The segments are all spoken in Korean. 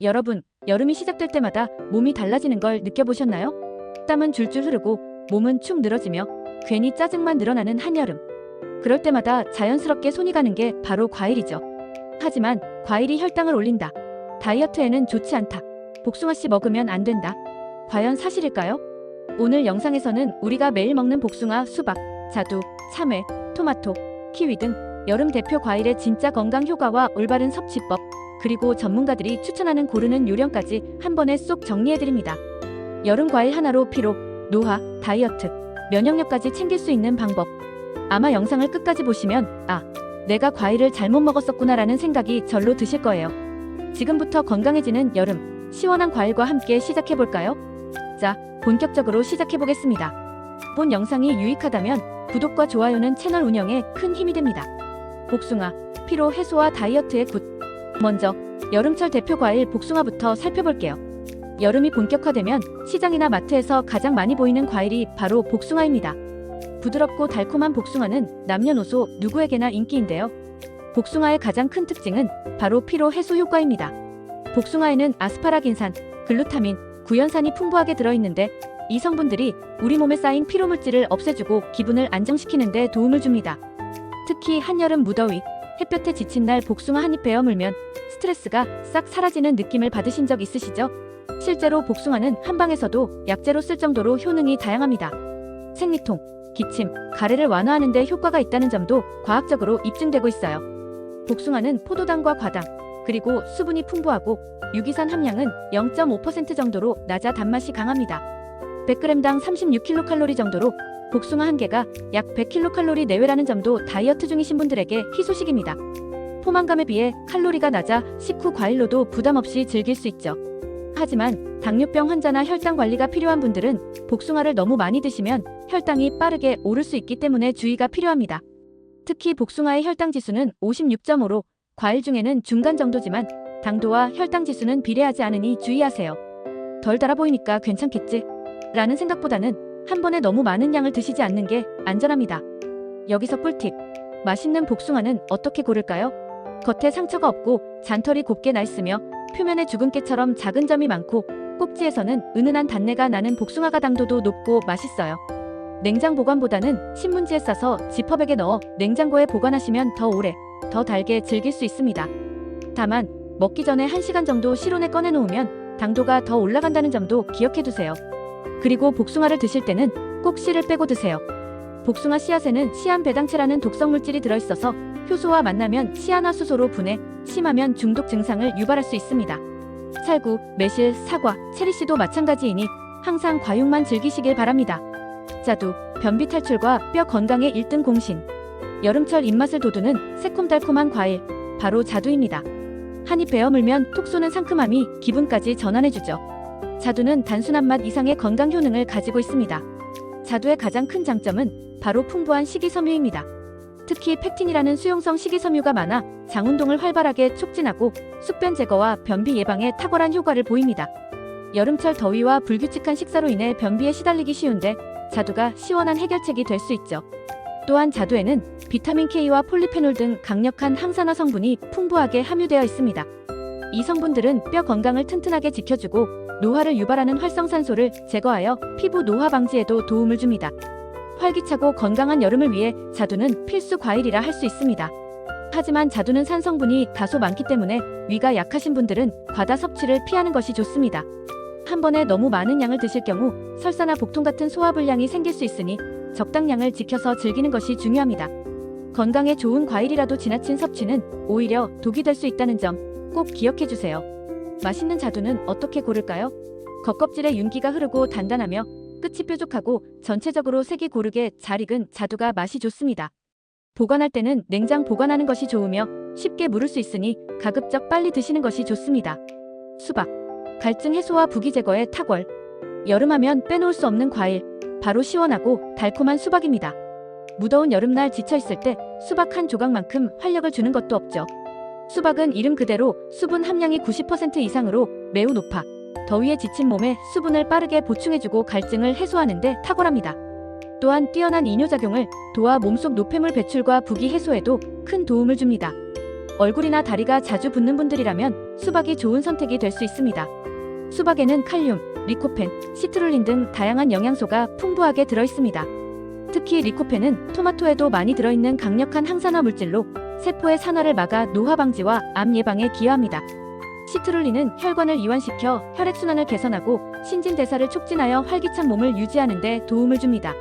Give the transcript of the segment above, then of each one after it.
여러분, 여름이 시작될 때마다 몸이 달라지는 걸 느껴보셨나요? 땀은 줄줄 흐르고 몸은 축 늘어지며 괜히 짜증만 늘어나는 한여름. 그럴 때마다 자연스럽게 손이 가는 게 바로 과일이죠. 하지만 과일이 혈당을 올린다. 다이어트에는 좋지 않다. 복숭아 씨 먹으면 안 된다. 과연 사실일까요? 오늘 영상에서는 우리가 매일 먹는 복숭아, 수박, 자두, 참외, 토마토, 키위 등 여름 대표 과일의 진짜 건강 효과와 올바른 섭취법, 그리고 전문가들이 추천하는 고르는 요령까지 한 번에 쏙 정리해드립니다. 여름 과일 하나로 피로, 노화, 다이어트, 면역력까지 챙길 수 있는 방법. 아마 영상을 끝까지 보시면, 아, 내가 과일을 잘못 먹었었구나라는 생각이 절로 드실 거예요. 지금부터 건강해지는 여름, 시원한 과일과 함께 시작해볼까요? 자, 본격적으로 시작해보겠습니다. 본 영상이 유익하다면 구독과 좋아요는 채널 운영에 큰 힘이 됩니다. 복숭아, 피로 해소와 다이어트의 굿. 먼저 여름철 대표 과일 복숭아부터 살펴볼게요. 여름이 본격화되면 시장이나 마트에서 가장 많이 보이는 과일이 바로 복숭아입니다. 부드럽고 달콤한 복숭아는 남녀노소 누구에게나 인기인데요. 복숭아의 가장 큰 특징은 바로 피로 해소 효과입니다. 복숭아에는 아스파라긴산, 글루타민, 구연산이 풍부하게 들어있는데 이 성분들이 우리 몸에 쌓인 피로 물질을 없애주고 기분을 안정시키는 데 도움을 줍니다. 특히 한여름 무더위, 햇볕에 지친 날 복숭아 한 입 베어 물면 스트레스가 싹 사라지는 느낌을 받으신 적 있으시죠? 실제로 복숭아는 한방에서도 약재로 쓸 정도로 효능이 다양합니다. 생리통, 기침, 가래를 완화하는 데 효과가 있다는 점도 과학적으로 입증되고 있어요. 복숭아는 포도당과 과당, 그리고 수분이 풍부하고 유기산 함량은 0.5% 정도로 낮아 단맛이 강합니다. 100g당 36kcal 정도로 복숭아 한 개가 약 100kcal 내외라는 점도 다이어트 중이신 분들에게 희소식입니다. 포만감에 비해 칼로리가 낮아 식후 과일로도 부담 없이 즐길 수 있죠. 하지만 당뇨병 환자나 혈당 관리가 필요한 분들은 복숭아를 너무 많이 드시면 혈당이 빠르게 오를 수 있기 때문에 주의가 필요합니다. 특히 복숭아의 혈당 지수는 56.5로 과일 중에는 중간 정도지만 당도와 혈당 지수는 비례하지 않으니 주의하세요. 덜 달아 보이니까 괜찮겠지? 라는 생각보다는 한 번에 너무 많은 양을 드시지 않는 게 안전합니다. 여기서 꿀팁. 맛있는 복숭아는 어떻게 고를까요? 겉에 상처가 없고 잔털이 곱게 나 있으며 표면에 주근깨처럼 작은 점이 많고 꼭지에서는 은은한 단내가 나는 복숭아가 당도도 높고 맛있어요. 냉장 보관보다는 신문지에 싸서 지퍼백에 넣어 냉장고에 보관하시면 더 오래, 더 달게 즐길 수 있습니다. 다만 먹기 전에 1시간 정도 실온에 꺼내 놓으면 당도가 더 올라간다는 점도 기억해 두세요. 그리고 복숭아를 드실 때는 꼭 씨를 빼고 드세요. 복숭아 씨앗에는 시안 배당체라는 독성 물질이 들어있어서 효소와 만나면 시아나수소로 분해, 심하면 중독 증상을 유발할 수 있습니다. 살구, 매실, 사과, 체리씨도 마찬가지이니 항상 과육만 즐기시길 바랍니다. 자두, 변비 탈출과 뼈 건강의 1등 공신. 여름철 입맛을 돋우는 새콤달콤한 과일, 바로 자두입니다. 한입 베어 물면 톡 쏘는 상큼함이 기분까지 전환해주죠. 자두는 단순한 맛 이상의 건강 효능을 가지고 있습니다. 자두의 가장 큰 장점은 바로 풍부한 식이섬유입니다. 특히 팩틴이라는 수용성 식이섬유가 많아 장 운동을 활발하게 촉진하고 숙변 제거와 변비 예방에 탁월한 효과를 보입니다. 여름철 더위와 불규칙한 식사로 인해 변비에 시달리기 쉬운데 자두가 시원한 해결책이 될 수 있죠. 또한 자두에는 비타민 K와 폴리페놀 등 강력한 항산화 성분이 풍부하게 함유되어 있습니다. 이 성분들은 뼈 건강을 튼튼하게 지켜주고 노화를 유발하는 활성산소를 제거하여 피부 노화 방지에도 도움을 줍니다. 활기차고 건강한 여름을 위해 자두는 필수 과일이라 할 수 있습니다. 하지만 자두는 산 성분이 다소 많기 때문에 위가 약하신 분들은 과다 섭취를 피하는 것이 좋습니다. 한 번에 너무 많은 양을 드실 경우 설사나 복통 같은 소화불량이 생길 수 있으니 적당량을 지켜서 즐기는 것이 중요합니다. 건강에 좋은 과일이라도 지나친 섭취는 오히려 독이 될 수 있다는 점 꼭 기억해 주세요. 맛있는 자두는 어떻게 고를까요? 겉껍질에 윤기가 흐르고 단단하며 끝이 뾰족하고 전체적으로 색이 고르게 잘 익은 자두가 맛이 좋습니다. 보관할 때는 냉장 보관하는 것이 좋으며 쉽게 무를 수 있으니 가급적 빨리 드시는 것이 좋습니다. 수박. 갈증 해소와 부기 제거에 탁월. 여름하면 빼놓을 수 없는 과일. 바로 시원하고 달콤한 수박입니다. 무더운 여름날 지쳐있을 때 수박 한 조각만큼 활력을 주는 것도 없죠. 수박은 이름 그대로 수분 함량이 90% 이상으로 매우 높아 더위에 지친 몸에 수분을 빠르게 보충해주고 갈증을 해소하는 데 탁월합니다. 또한 뛰어난 이뇨작용을 도와 몸속 노폐물 배출과 부기 해소에도 큰 도움을 줍니다. 얼굴이나 다리가 자주 붓는 분들이라면 수박이 좋은 선택이 될 수 있습니다. 수박에는 칼륨, 리코펜, 시트룰린 등 다양한 영양소가 풍부하게 들어 있습니다. 특히 리코펜은 토마토에도 많이 들어있는 강력한 항산화 물질로 세포의 산화를 막아 노화 방지와 암 예방에 기여합니다. 시트룰린은 혈관을 이완시켜 혈액순환을 개선하고 신진대사를 촉진하여 활기찬 몸을 유지하는 데 도움을 줍니다.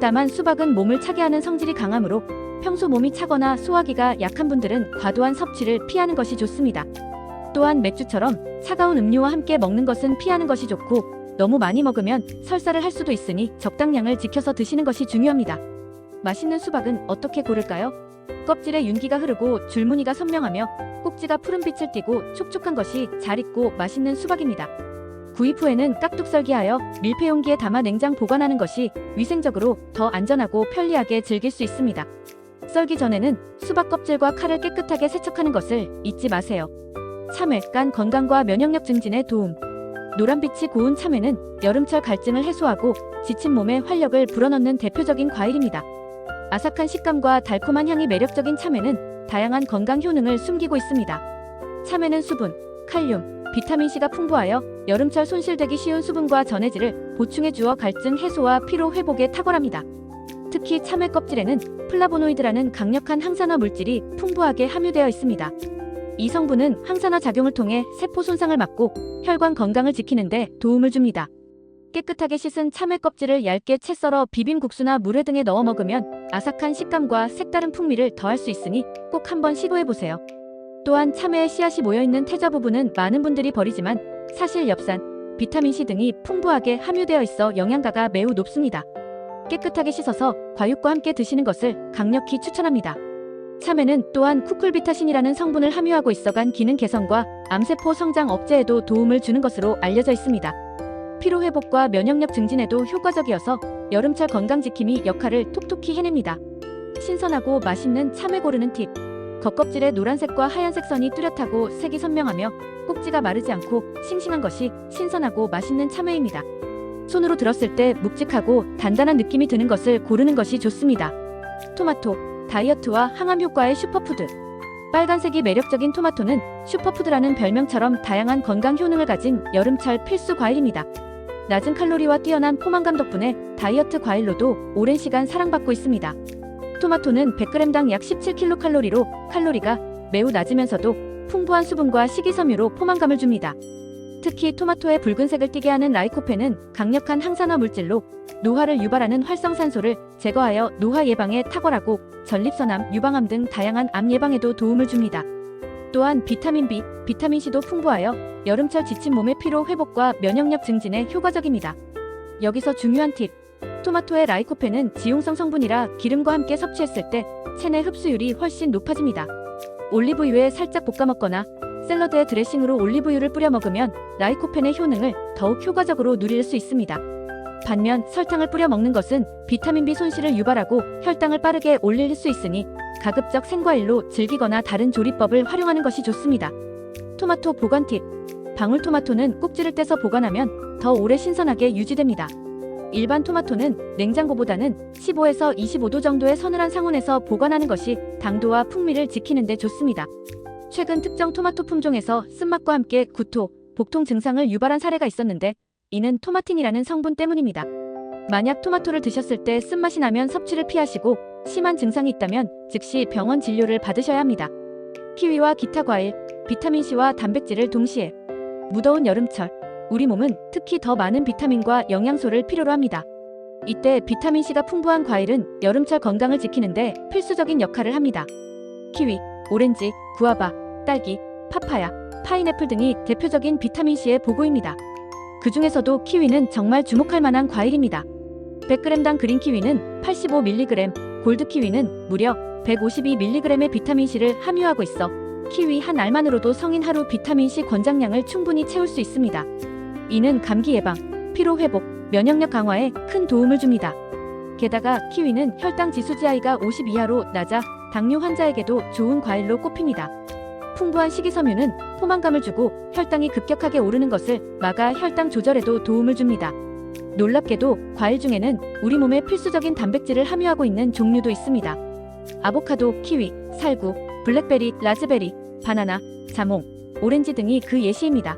다만 수박은 몸을 차게 하는 성질이 강하므로 평소 몸이 차거나 소화기가 약한 분들은 과도한 섭취를 피하는 것이 좋습니다. 또한 맥주처럼 차가운 음료와 함께 먹는 것은 피하는 것이 좋고 너무 많이 먹으면 설사를 할 수도 있으니 적당량을 지켜서 드시는 것이 중요합니다. 맛있는 수박은 어떻게 고를까요? 껍질에 윤기가 흐르고 줄무늬가 선명하며 꼭지가 푸른 빛을 띠고 촉촉한 것이 잘 익고 맛있는 수박입니다. 구입 후에는 깍둑 썰기하여 밀폐 용기에 담아 냉장 보관하는 것이 위생적으로 더 안전하고 편리하게 즐길 수 있습니다. 썰기 전에는 수박 껍질과 칼을 깨끗하게 세척하는 것을 잊지 마세요. 참외, 간 건강과 면역력 증진에 도움. 노란빛이 고운 참외는 여름철 갈증을 해소하고 지친 몸에 활력을 불어넣는 대표적인 과일입니다. 아삭한 식감과 달콤한 향이 매력적인 참외는 다양한 건강 효능을 숨기고 있습니다. 참외는 수분, 칼륨, 비타민C가 풍부하여 여름철 손실되기 쉬운 수분과 전해질을 보충해 주어 갈증 해소와 피로 회복에 탁월합니다. 특히 참외 껍질에는 플라보노이드라는 강력한 항산화 물질이 풍부하게 함유되어 있습니다. 이 성분은 항산화 작용을 통해 세포 손상을 막고 혈관 건강을 지키는 데 도움을 줍니다. 깨끗하게 씻은 참외 껍질을 얇게 채 썰어 비빔국수나 물회 등에 넣어 먹으면 아삭한 식감과 색다른 풍미를 더할 수 있으니 꼭 한번 시도해 보세요. 또한 참외에 씨앗이 모여 있는 태자 부분은 많은 분들이 버리지만 사실 엽산, 비타민C 등이 풍부하게 함유되어 있어 영양가가 매우 높습니다. 깨끗하게 씻어서 과육과 함께 드시는 것을 강력히 추천합니다. 참외는 또한 쿠쿨비타신이라는 성분을 함유하고 있어 간 기능 개선과 암세포 성장 억제에도 도움을 주는 것으로 알려져 있습니다. 피로 회복과 면역력 증진에도 효과적이어서 여름철 건강 지킴이 역할을 톡톡히 해냅니다. 신선하고 맛있는 참외 고르는 팁. 겉껍질의 노란색과 하얀색 선이 뚜렷하고 색이 선명하며 꼭지가 마르지 않고 싱싱한 것이 신선하고 맛있는 참외입니다. 손으로 들었을 때 묵직하고 단단한 느낌이 드는 것을 고르는 것이 좋습니다. 토마토, 다이어트와 항암 효과의 슈퍼푸드. 빨간색이 매력적인 토마토는 슈퍼푸드라는 별명처럼 다양한 건강 효능을 가진 여름철 필수 과일입니다. 낮은 칼로리와 뛰어난 포만감 덕분에 다이어트 과일로도 오랜 시간 사랑받고 있습니다. 토마토는 100g당 약 17kcal로 칼로리가 매우 낮으면서도 풍부한 수분과 식이섬유로 포만감을 줍니다. 특히 토마토의 붉은색을 띠게 하는 라이코펜은 강력한 항산화 물질로 노화를 유발하는 활성산소를 제거하여 노화 예방에 탁월하고 전립선암, 유방암 등 다양한 암 예방에도 도움을 줍니다. 또한 비타민 B, 비타민 C도 풍부하여 여름철 지친 몸의 피로 회복과 면역력 증진에 효과적입니다. 여기서 중요한 팁. 토마토의 라이코펜은 지용성 성분이라 기름과 함께 섭취했을 때 체내 흡수율이 훨씬 높아집니다. 올리브유에 살짝 볶아 먹거나 샐러드에 드레싱으로 올리브유를 뿌려 먹으면 라이코펜의 효능을 더욱 효과적으로 누릴 수 있습니다. 반면 설탕을 뿌려 먹는 것은 비타민 B 손실을 유발하고 혈당을 빠르게 올릴 수 있으니 가급적 생과일로 즐기거나 다른 조리법을 활용하는 것이 좋습니다. 토마토 보관 팁. 방울토마토는 꼭지를 떼서 보관하면 더 오래 신선하게 유지됩니다. 일반 토마토는 냉장고보다는 15에서 25도 정도의 서늘한 상온에서 보관하는 것이 당도와 풍미를 지키는 데 좋습니다. 최근 특정 토마토 품종에서 쓴맛과 함께 구토, 복통 증상을 유발한 사례가 있었는데 이는 토마틴이라는 성분 때문입니다. 만약 토마토를 드셨을 때 쓴맛이 나면 섭취를 피하시고 심한 증상이 있다면 즉시 병원 진료를 받으셔야 합니다. 키위와 기타 과일, 비타민C와 단백질을 동시에 무더운 여름철 우리 몸은 특히 더 많은 비타민과 영양소를 필요로 합니다. 이때 비타민C가 풍부한 과일은 여름철 건강을 지키는데 필수적인 역할을 합니다. 키위, 오렌지, 구아바, 딸기, 파파야, 파인애플 등이 대표적인 비타민C의 보고입니다. 그 중에서도 키위는 정말 주목할 만한 과일입니다. 100g당 그린 키위는 85mg, 골드 키위는 무려 152mg의 비타민C를 함유하고 있어 키위 한 알만으로도 성인 하루 비타민C 권장량을 충분히 채울 수 있습니다. 이는 감기 예방, 피로 회복, 면역력 강화에 큰 도움을 줍니다. 게다가 키위는 혈당 지수 GI가 50 이하로 낮아 당뇨 환자에게도 좋은 과일로 꼽힙니다. 풍부한 식이섬유는 포만감을 주고 혈당이 급격하게 오르는 것을 막아 혈당 조절에도 도움을 줍니다. 놀랍게도 과일 중에는 우리 몸에 필수적인 단백질을 함유하고 있는 종류도 있습니다. 아보카도, 키위, 살구, 블랙베리, 라즈베리, 바나나, 자몽, 오렌지 등이 그 예시입니다.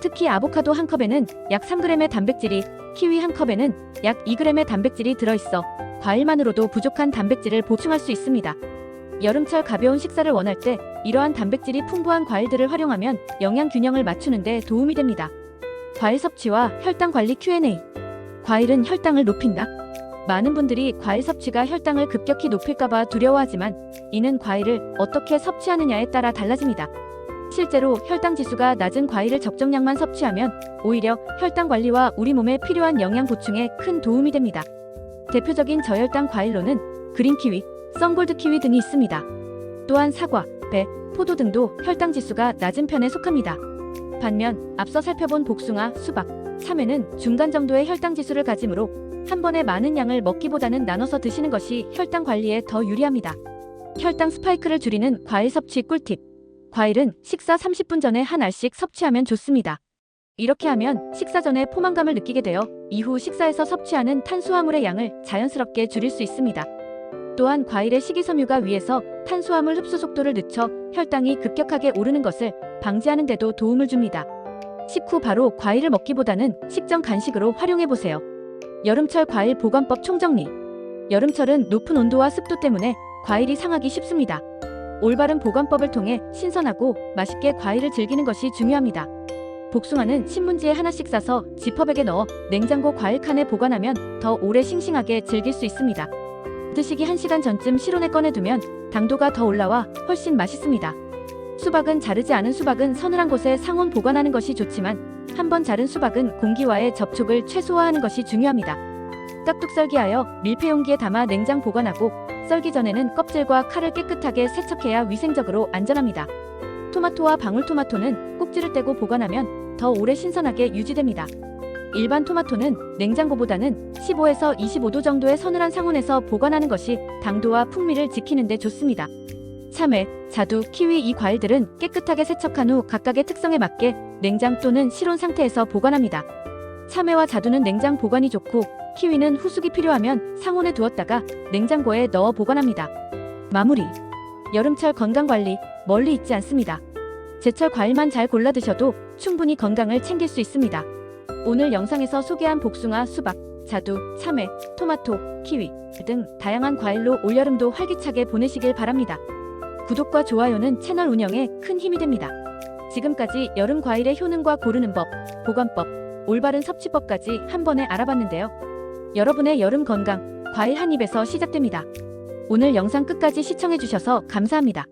특히 아보카도 한 컵에는 약 3g의 단백질이, 키위 한 컵에는 약 2g의 단백질이 들어있어 과일만으로도 부족한 단백질을 보충할 수 있습니다. 여름철 가벼운 식사를 원할 때 이러한 단백질이 풍부한 과일들을 활용하면 영양 균형을 맞추는 데 도움이 됩니다. 과일 섭취와 혈당 관리 Q&A. 과일은 혈당을 높인다. 많은 분들이 과일 섭취가 혈당을 급격히 높일까봐 두려워하지만 이는 과일을 어떻게 섭취하느냐에 따라 달라집니다. 실제로 혈당 지수가 낮은 과일을 적정량만 섭취하면 오히려 혈당 관리와 우리 몸에 필요한 영양 보충에 큰 도움이 됩니다. 대표적인 저혈당 과일로는 그린 키위, 썬골드 키위 등이 있습니다. 또한 사과, 배, 포도 등도 혈당 지수가 낮은 편에 속합니다. 반면 앞서 살펴본 복숭아, 수박, 참외는 중간 정도의 혈당 지수를 가지므로 한 번에 많은 양을 먹기보다는 나눠서 드시는 것이 혈당 관리에 더 유리합니다. 혈당 스파이크를 줄이는 과일 섭취 꿀팁. 과일은 식사 30분 전에 한 알씩 섭취하면 좋습니다. 이렇게 하면 식사 전에 포만감을 느끼게 되어 이후 식사에서 섭취하는 탄수화물의 양을 자연스럽게 줄일 수 있습니다. 또한 과일의 식이섬유가 위에서 탄수화물 흡수 속도를 늦춰 혈당이 급격하게 오르는 것을 방지하는 데도 도움을 줍니다. 식후 바로 과일을 먹기보다는 식전 간식으로 활용해 보세요. 여름철 과일 보관법 총정리. 여름철은 높은 온도와 습도 때문에 과일이 상하기 쉽습니다. 올바른 보관법을 통해 신선하고 맛있게 과일을 즐기는 것이 중요합니다. 복숭아는 신문지에 하나씩 싸서 지퍼백에 넣어 냉장고 과일 칸에 보관하면 더 오래 싱싱하게 즐길 수 있습니다. 드시기 1시간 전쯤 실온에 꺼내두면 당도가 더 올라와 훨씬 맛있습니다. 수박은 자르지 않은 수박은 서늘한 곳에 상온 보관하는 것이 좋지만 한번 자른 수박은 공기와의 접촉을 최소화하는 것이 중요합니다. 깍둑 썰기하여 밀폐 용기에 담아 냉장 보관하고 썰기 전에는 껍질과 칼을 깨끗하게 세척해야 위생적으로 안전합니다. 토마토와 방울토마토는 꼭지를 떼고 보관하면 더 오래 신선하게 유지됩니다. 일반 토마토는 냉장고보다는 15에서 25도 정도의 서늘한 상온에서 보관하는 것이 당도와 풍미를 지키는 데 좋습니다. 참외, 자두, 키위 이 과일들은 깨끗하게 세척한 후 각각의 특성에 맞게 냉장 또는 실온 상태에서 보관합니다. 참외와 자두는 냉장 보관이 좋고 키위는 후숙이 필요하면 상온에 두었다가 냉장고에 넣어 보관합니다. 마무리. 여름철 건강 관리 멀리 있지 않습니다. 제철 과일만 잘 골라 드셔도 충분히 건강을 챙길 수 있습니다. 오늘 영상에서 소개한 복숭아, 수박, 자두, 참외, 토마토, 키위 등 다양한 과일로 올여름도 활기차게 보내시길 바랍니다. 구독과 좋아요는 채널 운영에 큰 힘이 됩니다. 지금까지 여름 과일의 효능과 고르는 법, 보관법, 올바른 섭취법까지 한 번에 알아봤는데요. 여러분의 여름 건강, 과일 한 입에서 시작됩니다. 오늘 영상 끝까지 시청해주셔서 감사합니다.